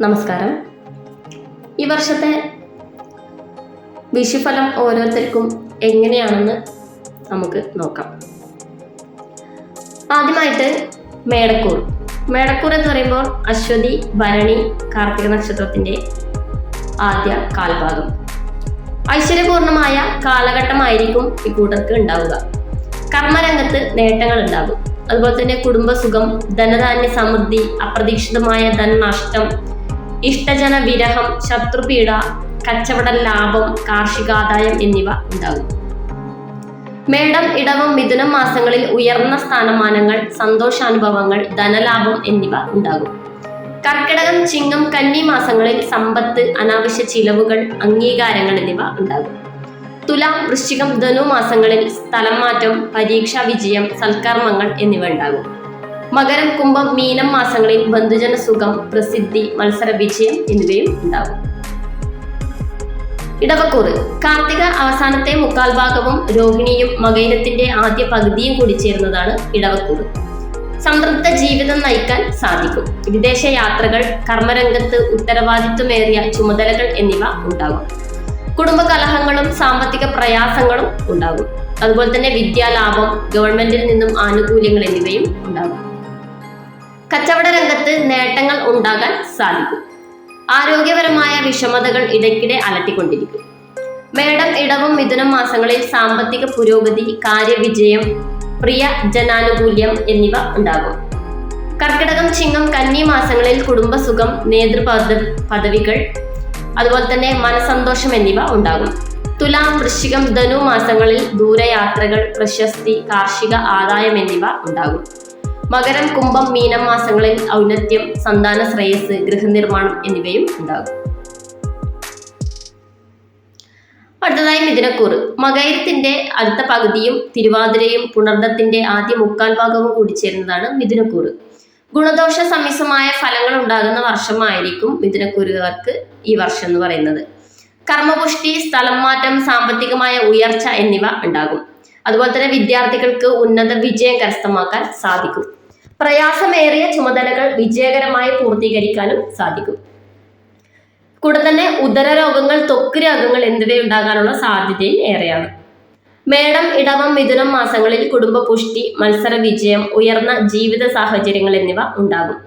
നമസ്കാരം. ഈ വർഷത്തെ വിഷുഫലം ഓരോരുത്തർക്കും എങ്ങനെയാണെന്ന് നമുക്ക് നോക്കാം. ആദ്യമായിട്ട് മേടക്കൂർ. മേടക്കൂർ എന്ന് പറയുമ്പോൾ അശ്വതി ഭരണി കാർത്തിക നക്ഷത്രത്തിന്റെ ആദ്യ കാൽഭാഗം. ഐശ്വര്യപൂർണമായ കാലഘട്ടമായിരിക്കും ഈ ഇക്കൂട്ടർക്ക് ഉണ്ടാവുക. കർമ്മരംഗത്ത് നേട്ടങ്ങൾ ഉണ്ടാകും. അതുപോലെ തന്നെ കുടുംബസുഖം ധനധാന്യ സമൃദ്ധി അപ്രതീക്ഷിതമായ ധനനഷ്ടം ഇഷ്ടജന വിരഹം ശത്രുപീഡ കച്ചവട ലാഭം കാർഷികാദായം എന്നിവ ഉണ്ടാകും. മേടം ഇടവം മിഥുനം മാസങ്ങളിൽ ഉയർന്ന സ്ഥാനമാനങ്ങൾ സന്തോഷാനുഭവങ്ങൾ ധനലാഭം എന്നിവ ഉണ്ടാകും. കർക്കിടകം ചിങ്ങം കന്നി മാസങ്ങളിൽ സമ്പത്ത് അനാവശ്യ ചിലവുകൾ അംഗീകാരങ്ങൾ എന്നിവ ഉണ്ടാകും. തുലാം വൃശ്ചികം ധനു മാസങ്ങളിൽ സ്ഥലം മാറ്റം പരീക്ഷാ വിജയം സൽക്കർമ്മങ്ങൾ എന്നിവ ഉണ്ടാകും. മകരം കുംഭം മീനം മാസങ്ങളിൽ ബന്ധുജന സുഖം പ്രസിദ്ധി മത്സര വിജയം എന്നിവയും ഉണ്ടാകും. ഇടവക്കൂറ്. കാർത്തിക അവസാനത്തെ മുക്കാൽ ഭാഗവും രോഹിണിയും മകൈരത്തിന്റെ ആദ്യ പകുതിയും കൂടി ചേരുന്നതാണ് ഇടവക്കൂറ്. സംതൃപ്ത ജീവിതം നയിക്കാൻ സാധിക്കും. വിദേശ യാത്രകൾ കർമ്മരംഗത്ത് ഉത്തരവാദിത്വമേറിയ ചുമതലകൾ എന്നിവ ഉണ്ടാകും. കുടുംബ കലഹങ്ങളും സാമ്പത്തിക പ്രയാസങ്ങളും ഉണ്ടാകും. അതുപോലെ തന്നെ വിദ്യാലാഭം ഗവൺമെന്റിൽ നിന്നും ആനുകൂല്യങ്ങൾ എന്നിവയും ഉണ്ടാകും. കച്ചവട രംഗത്ത് നേട്ടങ്ങൾ ഉണ്ടാകാൻ സാധിക്കും. ആരോഗ്യപരമായ വിഷമതകൾ ഇടയ്ക്കിടെ അലട്ടിക്കൊണ്ടിരിക്കും. മേടം ഇടവും മിഥുനം മാസങ്ങളിൽ സാമ്പത്തിക പുരോഗതി കാര്യവിജയം പ്രിയ ജനാനുകൂല്യം എന്നിവ ഉണ്ടാകും. കർക്കിടകം ചിങ്ങം കന്നി മാസങ്ങളിൽ കുടുംബസുഖം നേതൃപദ പദവികൾ അതുപോലെ തന്നെ മനസന്തോഷം എന്നിവ ഉണ്ടാകും. തുലാം വൃശ്ചികം ധനു മാസങ്ങളിൽ ദൂരയാത്രകൾ പ്രശസ്തി കാർഷിക ആദായം എന്നിവ ഉണ്ടാകും. മകരം കുംഭം മീനം മാസങ്ങളിൽ ഔന്നത്യം സന്താന ശ്രേയസ് ഗൃഹനിർമ്മാണം എന്നിവയും ഉണ്ടാകും. അടുത്തതായി മിഥുനക്കൂറ്. മകരത്തിന്റെ അടുത്ത പകുതിയും തിരുവാതിരയും പുണർദത്തിന്റെ ആദ്യ മുക്കാൽ ഭാഗവും കൂടി ചേരുന്നതാണ് മിഥുനക്കൂറ്. ഗുണദോഷ സമ്മിശ്രമായ ഫലങ്ങൾ ഉണ്ടാകുന്ന വർഷമായിരിക്കും മിഥുനക്കൂറുകാർക്ക് ഈ വർഷം എന്ന് പറയുന്നത്. കർമ്മപുഷ്ടി സ്ഥലം മാറ്റം സാമ്പത്തികമായ ഉയർച്ച എന്നിവ ഉണ്ടാകും. അതുപോലെ തന്നെ വിദ്യാർത്ഥികൾക്ക് ഉന്നത വിജയം കരസ്ഥമാക്കാൻ സാധിക്കും. പ്രയാസമേറിയ ചുമതലകൾ വിജയകരമായി പൂർത്തീകരിക്കാനും സാധിക്കും. കൂടെ തന്നെ ഉദര രോഗങ്ങൾ ത്വക്ക് രോഗങ്ങൾ എന്നിവ ഉണ്ടാകാനുള്ള സാധ്യതയും ഏറെയാണ്. മേടം ഇടവം മിഥുനം മാസങ്ങളിൽ കുടുംബ പുഷ്ടി മത്സര വിജയം ഉയർന്ന ജീവിത സാഹചര്യങ്ങൾ എന്നിവ ഉണ്ടാകും.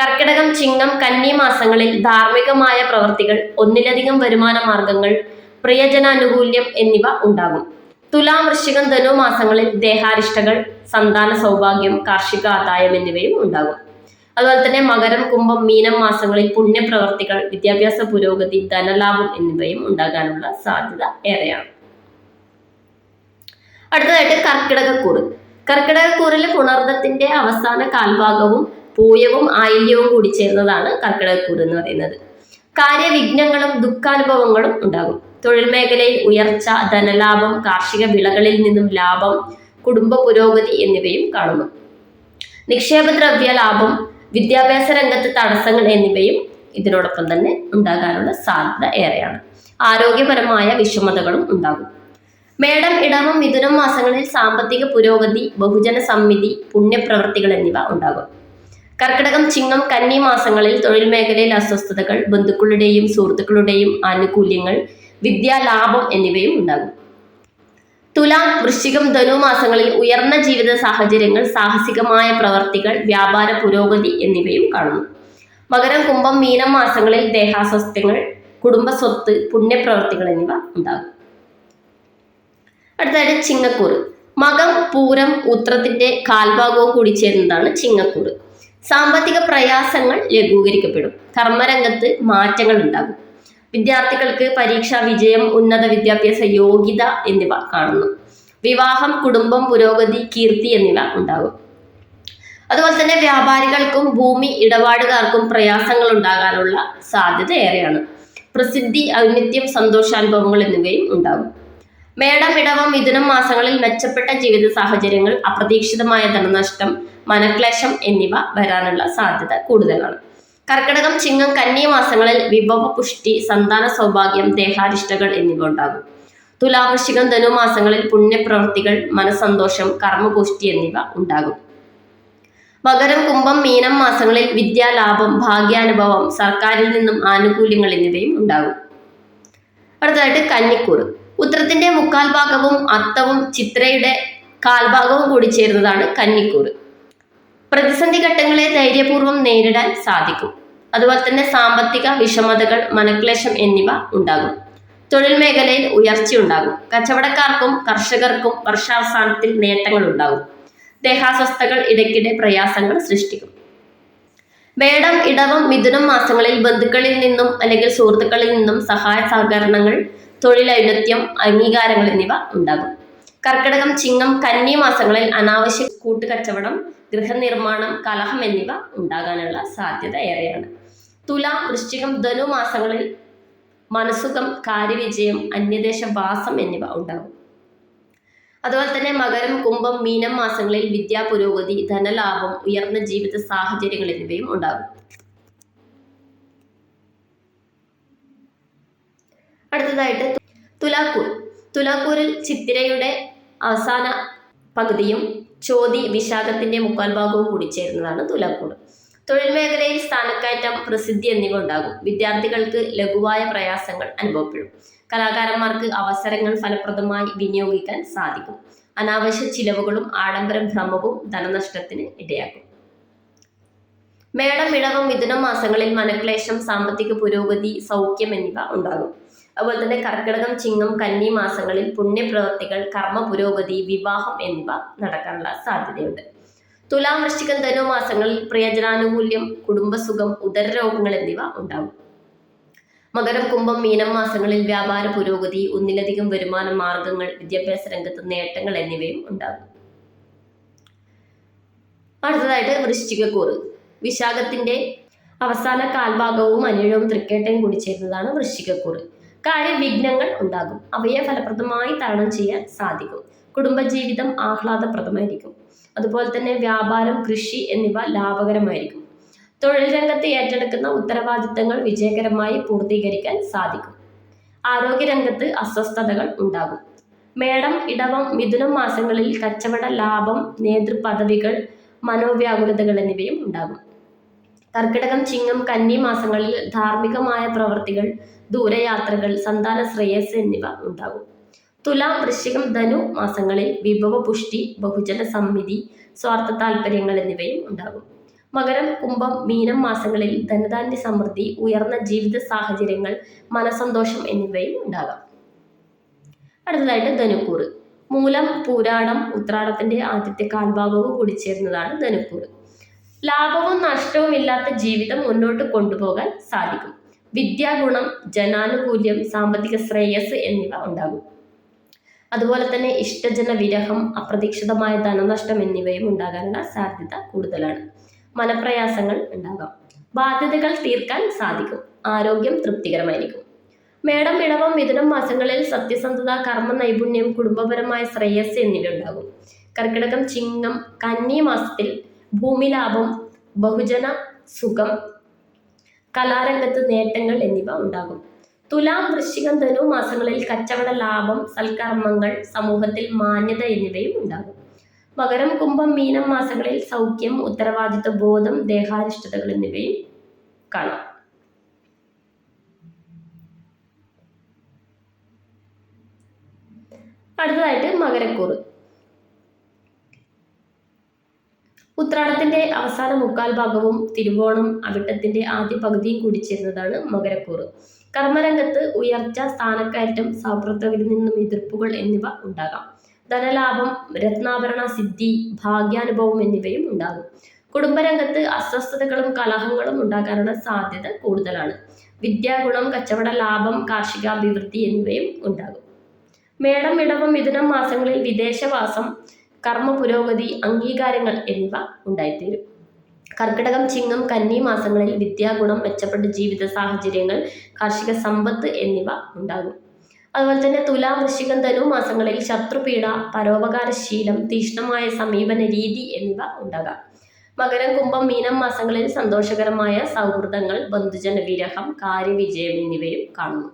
കർക്കിടകം ചിങ്ങം കന്നി മാസങ്ങളിൽ ധാർമ്മികമായ പ്രവർത്തികൾ ഒന്നിലധികം വരുമാന മാർഗങ്ങൾ പ്രിയജനാനുകൂല്യം എന്നിവ ഉണ്ടാകും. തുലാം വൃശ്ചികം ധനു മാസങ്ങളിൽ ദേഹാരിഷ്ടകൾ സന്താന സൗഭാഗ്യം കാർഷിക ആദായം എന്നിവയും ഉണ്ടാകും. അതുപോലെ തന്നെ മകരം കുംഭം മീനം മാസങ്ങളിൽ പുണ്യപ്രവർത്തികൾ വിദ്യാഭ്യാസ പുരോഗതി ധനലാഭം എന്നിവയും ഉണ്ടാകാനുള്ള സാധ്യത ഏറെയാണ്. അടുത്തതായിട്ട് കർക്കിടകക്കൂറ്. കർക്കിടകക്കൂറിലെ പുണർദത്തിന്റെ അവസാന കാൽഭാഗവും പൂയവും ആയില്യവും കൂടി ചേർന്നതാണ് കർക്കിടകക്കൂറ് എന്ന് പറയുന്നത്. കാര്യവിഘ്നങ്ങളും ദുഃഖാനുഭവങ്ങളും ഉണ്ടാകും. തൊഴിൽ മേഖലയിൽ ഉയർച്ച ധനലാഭം കാർഷിക വിളകളിൽ നിന്നും ലാഭം കുടുംബ പുരോഗതി എന്നിവയും കാണുന്നു. നിക്ഷേപ ദ്രവ്യ ലാഭം വിദ്യാഭ്യാസ രംഗത്ത് തടസ്സങ്ങൾ എന്നിവയും ഇതിനോടൊപ്പം തന്നെ ഉണ്ടാകാനുള്ള സാധ്യത ഏറെയാണ്. ആരോഗ്യപരമായ വിഷമതകളും ഉണ്ടാകും. മേടം ഇടവം മിഥുനം മാസങ്ങളിൽ സാമ്പത്തിക പുരോഗതി ബഹുജന സമിതി പുണ്യപ്രവൃത്തികൾ എന്നിവ ഉണ്ടാകും. കർക്കിടകം ചിങ്ങം കന്നി മാസങ്ങളിൽ തൊഴിൽ മേഖലയിൽ അസ്വസ്ഥതകൾ ബന്ധുക്കളുടെയും സുഹൃത്തുക്കളുടെയും ആനുകൂല്യങ്ങൾ വിദ്യാലാഭം എന്നിവയും ഉണ്ടാകും. തുലാം വൃശ്ചികം ധനു മാസങ്ങളിൽ ഉയർന്ന ജീവിത സാഹചര്യങ്ങൾ സാഹസികമായ പ്രവർത്തികൾ വ്യാപാര പുരോഗതി എന്നിവയും കാണുന്നു. മകരം കുംഭം മീനം മാസങ്ങളിൽ ദേഹാസ്വസ്ഥ്യങ്ങൾ കുടുംബ സ്വത്ത് പുണ്യപ്രവർത്തികൾ എന്നിവ ഉണ്ടാകും. അടുത്തതായിട്ട് ചിങ്ങക്കൂറ്. മകം പൂരം ഉത്രത്തിന്റെ കാൽഭാഗവും കൂടി ചേരുന്നതാണ് ചിങ്ങക്കൂറ്. സാമ്പത്തിക പ്രയാസങ്ങൾ ലഘൂകരിക്കപ്പെടും. കർമ്മരംഗത്ത് മാറ്റങ്ങൾ ഉണ്ടാകും. വിദ്യാർത്ഥികൾക്ക് പരീക്ഷാ വിജയം ഉന്നത വിദ്യാഭ്യാസ യോഗ്യത എന്നിവ കാണുന്നു. വിവാഹം കുടുംബം പുരോഗതി കീർത്തി എന്നിവ ഉണ്ടാകും. അതുപോലെ തന്നെ വ്യാപാരികൾക്കും ഭൂമി ഇടപാടുകാർക്കും പ്രയാസങ്ങൾ ഉണ്ടാകാനുള്ള സാധ്യത ഏറെയാണ്. പ്രസിദ്ധി ഔന്നിത്യം സന്തോഷാനുഭവങ്ങൾ എന്നിവയും ഉണ്ടാകും. മേടം ഇടവം മിഥുനം മാസങ്ങളിൽ മെച്ചപ്പെട്ട ജീവിത സാഹചര്യങ്ങൾ അപ്രതീക്ഷിതമായ ധനനഷ്ടം മനക്ലേശം എന്നിവ വരാനുള്ള സാധ്യത കൂടുതലാണ്. കർക്കിടകം ചിങ്ങം കന്നി മാസങ്ങളിൽ വിഭവ പുഷ്ടി സന്താന സൗഭാഗ്യം ദേഹാരിഷ്ടകൾ എന്നിവ ഉണ്ടാകും. തുലാവൃശ്ചികം ധനു മാസങ്ങളിൽ പുണ്യപ്രവൃത്തികൾ മനസന്തോഷം കർമ്മപുഷ്ടി എന്നിവ ഉണ്ടാകും. മകരം കുംഭം മീനം മാസങ്ങളിൽ വിദ്യാലാഭം ഭാഗ്യാനുഭവം സർക്കാരിൽ നിന്നും ആനുകൂല്യങ്ങൾ എന്നിവയും ഉണ്ടാകും. അടുത്തതായിട്ട് കന്നിക്കൂറ്. ഉത്തരത്തിന്റെ മുക്കാൽ ഭാഗവും അത്തവും ചിത്രയുടെ കാൽഭാഗവും കൂടി ചേരുന്നതാണ് കന്നിക്കൂറ്. പ്രതിസന്ധി ഘട്ടങ്ങളെ ധൈര്യപൂർവം നേരിടാൻ സാധിക്കും. അതുപോലെ തന്നെ സാമ്പത്തിക വിഷമതകൾ മനക്ലേശം എന്നിവ ഉണ്ടാകും. തൊഴിൽ മേഖലയിൽ ഉയർച്ചയുണ്ടാകും കച്ചവടക്കാർക്കും കർഷകർക്കും വർഷാവസാനത്തിൽ നേട്ടങ്ങൾ ഉണ്ടാകും. ദേഹാസ്വസ്ഥകൾ ഇടയ്ക്കിടെ പ്രയാസങ്ങൾ സൃഷ്ടിക്കും. മേടം ഇടവം മിഥുനം മാസങ്ങളിൽ ബന്ധുക്കളിൽ നിന്നും അല്ലെങ്കിൽ സുഹൃത്തുക്കളിൽ നിന്നും സഹായ സഹകരണങ്ങൾ തൊഴിലൈനത്യം അംഗീകാരങ്ങൾ എന്നിവ ഉണ്ടാകും. കർക്കിടകം ചിങ്ങം കന്നി മാസങ്ങളിൽ അനാവശ്യ കൂട്ടുകച്ചവടം ഗൃഹനിർമ്മാണം കലഹം എന്നിവ ഉണ്ടാകാനുള്ള സാധ്യത ഏറെയാണ്. തുല വൃശ്ചികം ധനു മാസങ്ങളിൽ മനസുഖം കാര്യവിജയം അന്യദേശ വാസം എന്നിവ ഉണ്ടാകും അതുപോലെ തന്നെ മകരം കുംഭം മീനം മാസങ്ങളിൽ വിദ്യാ പുരോഗതി ധനലാഭം ഉയർന്ന ജീവിത സാഹചര്യങ്ങൾ എന്നിവയും ഉണ്ടാകും. അടുത്തതായിട്ട് തുലാക്കൂർ. തുലാക്കൂരിൽ ചിത്തിരയുടെ അവസാന പകുതിയും ചോതി വിശാഖത്തിന്റെ മുക്കാൽ ഭാഗവും കൂടി ചേരുന്നതാണ് തുലാക്കൂർ. തൊഴിൽ മേഖലയിൽ സ്ഥാനക്കയറ്റം പ്രസിദ്ധി എന്നിവ ഉണ്ടാകും. വിദ്യാർത്ഥികൾക്ക് ലഘുവായ പ്രയാസങ്ങൾ അനുഭവപ്പെടും. കലാകാരന്മാർക്ക് അവസരങ്ങൾ ഫലപ്രദമായി വിനിയോഗിക്കാൻ സാധിക്കും. അനാവശ്യ ചിലവുകളും ആഡംബര ഭ്രമവും ധനനഷ്ടത്തിന് ഇടയാക്കും. മേടം ഇടവം മിഥുനം മാസങ്ങളിൽ മനക്ലേശം സാമ്പത്തിക പുരോഗതി സൗഖ്യം എന്നിവ ഉണ്ടാകും. അതുപോലെ തന്നെ കർക്കിടകം ചിങ്ങം കന്നി മാസങ്ങളിൽ പുണ്യപ്രവൃത്തികൾ കർമ്മ പുരോഗതി വിവാഹം എന്നിവ നടക്കാനുള്ള സാധ്യതയുണ്ട്. തുലാം വൃശ്ചികം ധനു മാസങ്ങളിൽ പ്രിയജനാനുകൂല്യം കുടുംബസുഖം ഉദരരോഗങ്ങൾ എന്നിവ ഉണ്ടാകും. മകരം കുംഭം മീനം മാസങ്ങളിൽ വ്യാപാര പുരോഗതി ഒന്നിലധികം വരുമാന മാർഗങ്ങൾ വിദ്യാഭ്യാസ രംഗത്ത് നേട്ടങ്ങൾ എന്നിവയും ഉണ്ടാകും. അടുത്തതായിട്ട് വൃശ്ചികക്കൂറ്. വിശാഖത്തിന്റെ അവസാന കാൽഭാഗവും അനിഴവും തൃക്കേട്ടയും കൂടി ചേരുന്നതാണ് വൃശ്ചികക്കൂറ്. കാര്യവിഘ്നങ്ങൾ ഉണ്ടാകും. അവയെ ഫലപ്രദമായി തരണം ചെയ്യാൻ സാധിക്കും. കുടുംബജീവിതം ആഹ്ലാദപ്രദമായിരിക്കും. അതുപോലെ തന്നെ വ്യാപാരം കൃഷി എന്നിവ ലാഭകരമായിരിക്കും. തൊഴിൽ രംഗത്ത് ഏറ്റെടുക്കുന്ന ഉത്തരവാദിത്തങ്ങൾ വിജയകരമായി പൂർത്തീകരിക്കാൻ സാധിക്കും. ആരോഗ്യരംഗത്ത് അസ്വസ്ഥതകൾ ഉണ്ടാകും. മേടം ഇടവം മിഥുനം മാസങ്ങളിൽ കച്ചവട ലാഭം നേതൃപദവികൾ മനോവ്യാകുലതകൾ എന്നിവയും ഉണ്ടാകും. കർക്കിടകം ചിങ്ങം കന്നി മാസങ്ങളിൽ ധാർമ്മികമായ പ്രവൃത്തികൾ ദൂരയാത്രകൾ സന്താന ശ്രേയസ് എന്നിവ ഉണ്ടാകും. തുലാം വൃശ്ചികം ധനു മാസങ്ങളിൽ വിഭവ പുഷ്ടി ബഹുജന സമ്മിതി സ്വാർത്ഥ താല്പര്യങ്ങൾ എന്നിവയും ഉണ്ടാകും. മകരം കുംഭം മീനം മാസങ്ങളിൽ ധനധാന്യ സമൃദ്ധി ഉയർന്ന ജീവിത സാഹചര്യങ്ങൾ മനസന്തോഷം എന്നിവയും ഉണ്ടാകാം. അടുത്തതായിട്ട് ധനുക്കൂറ്. മൂലം പൂരാടം ഉത്രാടത്തിന്റെ ആദ്യത്തെ കാൽഭാഗവും കൂടി ചേരുന്നതാണ് ധനുക്കൂറ്. ലാഭവും നഷ്ടവും ഇല്ലാത്ത ജീവിതം മുന്നോട്ട് കൊണ്ടുപോകാൻ സാധിക്കും. വിദ്യാഗുണം ജനാനുകൂല്യം സാമ്പത്തിക ശ്രേയസ് എന്നിവ ഉണ്ടാകും. അതുപോലെ തന്നെ ഇഷ്ടജന വിരഹം അപ്രതീക്ഷിതമായ ധനനഷ്ടം എന്നിവയും ഉണ്ടാകാനുള്ള സാധ്യത കൂടുതലാണ്. മനപ്രയാസങ്ങൾ ഉണ്ടാകാം. ബാധ്യതകൾ തീർക്കാൻ സാധിക്കും. ആരോഗ്യം തൃപ്തികരമായിരിക്കും. മേടം ഇടവം മിഥുനം മാസങ്ങളിൽ സത്യസന്ധത കർമ്മ നൈപുണ്യം കുടുംബപരമായ ശ്രേയസ് എന്നിവ ഉണ്ടാകും. കർക്കിടകം ചിങ്ങം കന്നി മാസത്തിൽ ഭൂമി ലാഭം ബഹുജന സുഖം കലാരംഗത്ത് നേട്ടങ്ങൾ എന്നിവ ഉണ്ടാകും. തുലാം വൃശ്ചികം ധനു മാസങ്ങളിൽ കച്ചവട ലാഭം സൽക്കർമ്മങ്ങൾ സമൂഹത്തിൽ മാന്യത എന്നിവയും ഉണ്ടാകും. മകരം കുംഭം മീനം മാസങ്ങളിൽ സൗഖ്യം ഉത്തരവാദിത്വ ബോധം ദേഹാരിഷ്ടതകൾ എന്നിവയും കാണാം. അടുത്തതായിട്ട് മകരക്കൂറ്. ഉത്രാടത്തിന്റെ അവസാന മുക്കാൽ ഭാഗവും തിരുവോണം അവിട്ടത്തിന്റെ ആദ്യ പകുതിയും കൂടി ചേരുന്നതാണ് മകരക്കൂറ്. കർമ്മരംഗത്ത് ഉയർച്ച സ്ഥാനക്കയറ്റം സൗഹൃദത്തിൽ നിന്നും എതിർപ്പുകൾ എന്നിവ ഉണ്ടാകാം. ധനലാഭം രത്നാഭരണ സിദ്ധി ഭാഗ്യാനുഭവം എന്നിവയും ഉണ്ടാകും. കുടുംബരംഗത്ത് അസ്വസ്ഥതകളും കലഹങ്ങളും ഉണ്ടാകാനുള്ള സാധ്യത കൂടുതലാണ്. വിദ്യാഗുണം കച്ചവട ലാഭം കാർഷികാഭിവൃദ്ധി എന്നിവയും ഉണ്ടാകും. മേടം ഇടവം മിഥുനം മാസങ്ങളിൽ വിദേശവാസം കർമ്മ പുരോഗതി അംഗീകാരങ്ങൾ എന്നിവ ഉണ്ടായിത്തീരും. കർക്കിടകം ചിങ്ങം കന്നി മാസങ്ങളിൽ വിദ്യാഗുണം മെച്ചപ്പെട്ട ജീവിത സാഹചര്യങ്ങൾ കാർഷിക സമ്പത്ത് എന്നിവ ഉണ്ടാകും. അതുപോലെ തന്നെ തുലാം വൃശ്ചികം ധനു മാസങ്ങളിൽ ശത്രുപീഡ പരോപകാരശീലം തീക്ഷ്ണമായ സമീപന രീതി എന്നിവ ഉണ്ടാകാം. മകരം കുംഭം മീനം മാസങ്ങളിൽ സന്തോഷകരമായ സൗഹൃദങ്ങൾ ബന്ധുജന വിരഹം കാര്യവിജയം എന്നിവയും കാണുന്നു.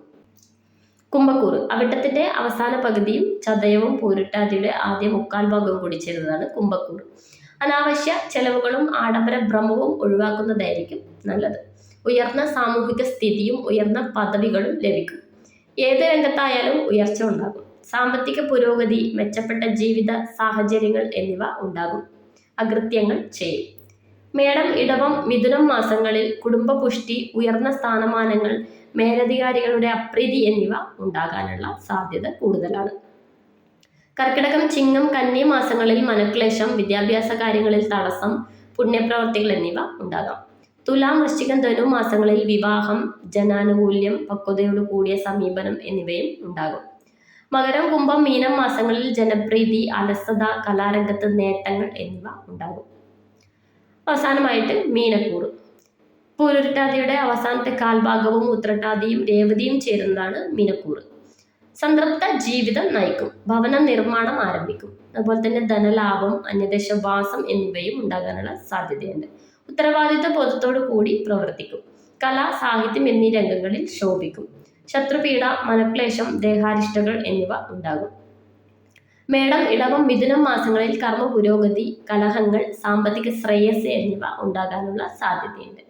കുംഭക്കൂറ്. അവിട്ടത്തിന്റെ അവസാന പകുതിയും ചതയവും പൂരിട്ടാതിയുടെ ആദ്യ മുക്കാൽ ഭാഗവും കൂടി ചേരുന്നതാണ് കുംഭക്കൂറ്. അനാവശ്യ ചെലവുകളും ആഡംബര ഭ്രമവും ഒഴിവാക്കുന്നതായിരിക്കും നല്ലത്. ഉയർന്ന സാമൂഹിക സ്ഥിതിയും ഉയർന്ന പദവികളും ലഭിക്കും. ഏത് രംഗത്തായാലും ഉയർച്ച ഉണ്ടാകും. സാമ്പത്തിക പുരോഗതി മെച്ചപ്പെട്ട ജീവിത സാഹചര്യങ്ങൾ എന്നിവ ഉണ്ടാകും. അകൃത്യങ്ങൾ ചെയ്യും. മേടം ഇടവം മിഥുനം മാസങ്ങളിൽ കുടുംബ പുഷ്ടി ഉയർന്ന സ്ഥാനമാനങ്ങൾ മേലധികാരികളുടെ അപ്രീതി എന്നിവ ഉണ്ടാകാനുള്ള സാധ്യത കൂടുതലാണ്. കർക്കിടകം ചിങ്ങം കന്നി മാസങ്ങളിൽ മനക്ലേശം വിദ്യാഭ്യാസ കാര്യങ്ങളിൽ തടസ്സം പുണ്യപ്രവർത്തികൾ എന്നിവ ഉണ്ടാകാം. തുലാം വൃശ്ചികം ധനു മാസങ്ങളിൽ വിവാഹം ജനാനുകൂല്യം പക്വതയോട് കൂടിയ സമീപനം എന്നിവയും ഉണ്ടാകും. മകരം കുംഭം മീനം മാസങ്ങളിൽ ജനപ്രീതി അലസത കലാരംഗത്ത് നേട്ടങ്ങൾ എന്നിവ ഉണ്ടാകും. അവസാനമായിട്ട് മീനക്കൂറ്. പൂരുരുട്ടാതിയുടെ അവസാനത്തെ കാൽഭാഗവും ഉത്രട്ടാതിയും രേവതിയും ചേരുന്നതാണ് മീനക്കൂറ്. സംതൃപ്ത ജീവിതം നയിക്കും. ഭവന നിർമ്മാണം ആരംഭിക്കും. അതുപോലെ തന്നെ ധനലാഭം അന്യദേശവാസം എന്നിവയും ഉണ്ടാകാനുള്ള സാധ്യതയുണ്ട്. ഉത്തരവാദിത്വ ബോധത്തോടു കൂടി പ്രവർത്തിക്കും. കല സാഹിത്യം എന്നീ രംഗങ്ങളിൽ ശോഭിക്കും. ശത്രുപീഡ മനക്ലേശം ദേഹാരിഷ്ടകൾ എന്നിവ ഉണ്ടാകും. മേടം ഇടവം മിഥുനം മാസങ്ങളിൽ കർമ്മ പുരോഗതി കലഹങ്ങൾ സാമ്പത്തിക ശ്രേയസ് എന്നിവ ഉണ്ടാകാനുള്ള സാധ്യതയുണ്ട്.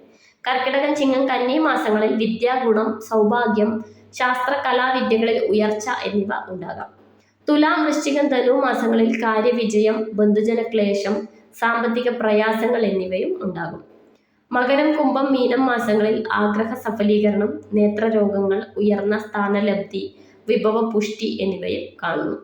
കർക്കിടകം ചിങ്ങം കന്നി മാസങ്ങളിൽ വിദ്യാഗുണം സൗഭാഗ്യം ശാസ്ത്ര കലാവിദ്യകളിൽ ഉയർച്ച എന്നിവ ഉണ്ടാകാം. തുലാം വൃശ്ചികം ധനു മാസങ്ങളിൽ കാര്യവിജയം ബന്ധുജന ക്ലേശം സാമ്പത്തിക പ്രയാസങ്ങൾ എന്നിവയും ഉണ്ടാകും. മകരം കുംഭം മീനം മാസങ്ങളിൽ ആഗ്രഹ സഫലീകരണം നേത്രരോഗങ്ങൾ ഉയർന്ന സ്ഥാനലബ്ധി വിഭവ പുഷ്ടി എന്നിവയും കാണുന്നു.